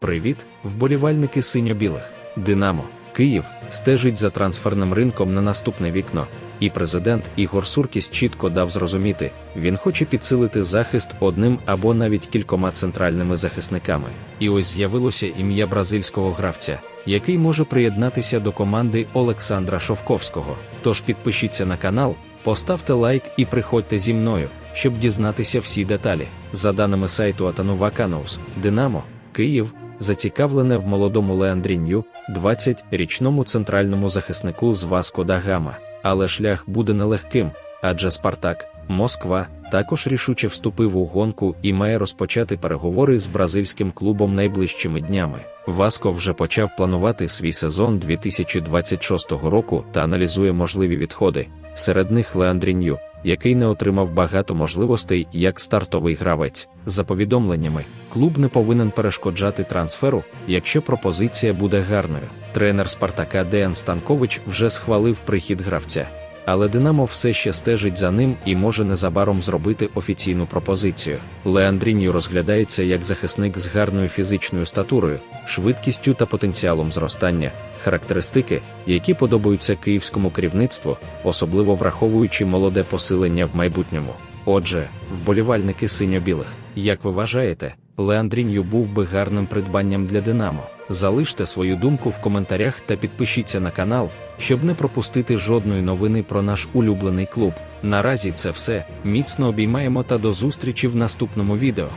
Привіт, вболівальники синьо-білих. Динамо, Київ стежить за трансферним ринком на наступне вікно. І президент Ігор Суркіс чітко дав зрозуміти, він хоче підсилити захист одним або навіть кількома центральними захисниками. І ось з'явилося ім'я бразильського гравця, який може приєднатися до команди Олександра Шовковського. Тож підпишіться на канал, поставте лайк і приходьте зі мною, щоб дізнатися всі деталі. За даними сайту Атанува Каноус, Динамо, Київ зацікавлене в молодому Леандрінью, 20-річному центральному захиснику з Васко да Гама. Але шлях буде нелегким, адже Спартак, Москва також рішуче вступив у гонку і має розпочати переговори з бразильським клубом найближчими днями. Васко вже почав планувати свій сезон 2026 року та аналізує можливі відходи. Серед них Леандрінью, який не отримав багато можливостей як стартовий гравець. За повідомленнями, клуб не повинен перешкоджати трансферу, якщо пропозиція буде гарною. Тренер Спартака Деян Станкович вже схвалив прихід гравця. Але Динамо все ще стежить за ним і може незабаром зробити офіційну пропозицію. Леандріньо розглядається як захисник з гарною фізичною статурою, швидкістю та потенціалом зростання, характеристики, які подобаються київському керівництву, особливо враховуючи молоде посилення в майбутньому. Отже, вболівальники синьо-білих, як ви вважаєте, Леандріньо був би гарним придбанням для Динамо? Залиште свою думку в коментарях та підпишіться на канал, щоб не пропустити жодної новини про наш улюблений клуб. Наразі це все. Міцно обіймаємо та до зустрічі в наступному відео.